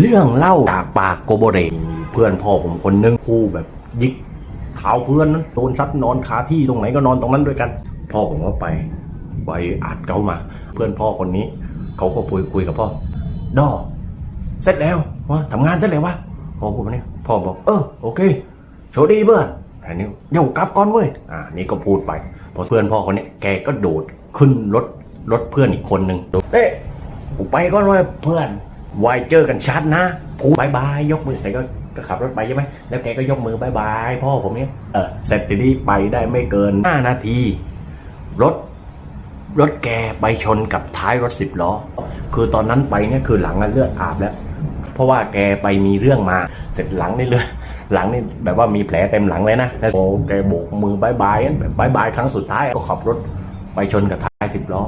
เรื่องเล่าจากปากโกโบเรเพื่อนพ่อผมคนนึงคู่แบบยิกเท้าเพื่อนนั้นโดนซัดนอนคาที่ตรงไหนก็นอนตรงนั้นด้วยกัน พ่อผมก็ไปไปอัดเขามา เพื่อนพ่อคนนี้เขาก็คุยคุยกับพ่อดอเสร็จแล้ววะทำงานเสร็จแล้ววะพ่อพูดมาเนี่ยพ่อบอกเออโอเคโชคดีเพื่อนอันนี้เดี๋ยวกลับก่อนเว้ยอ่านี่ก็พูดไปพอเพื่อนพ่อคนนี้แกก็โดดขึ้นรถรถเพื่อนอีกคนหนึ่งโดดเอ๊ะกูไปก่อนเว้ยเพื่อน ไว้เจอกันชัดนะพูดบายบายยกมือใส่ก็ก็ขับรถไปใช่ไหมแล้วแกก็ยกมือบายบายพ่อผมเนี่ยเออเสร็จทีนี้ไปได้ไม่เกินห้านาที รถรถแกไปชนกับท้ายรถสิบล้อ คือตอนนั้นไปเนี่ยคือหลังเลือดอาบแล้ว เพราะว่าแกไปมีเรื่องมา เสร็จหลังนี่เลยหลังนี่แบบว่ามีแผลเต็มหลังเลยนะแล้วโอ้แกโบกมือบายบายแบบบายบายครั้งสุดท้ายก็ขับรถไปชนกับท้ายสิบล้อ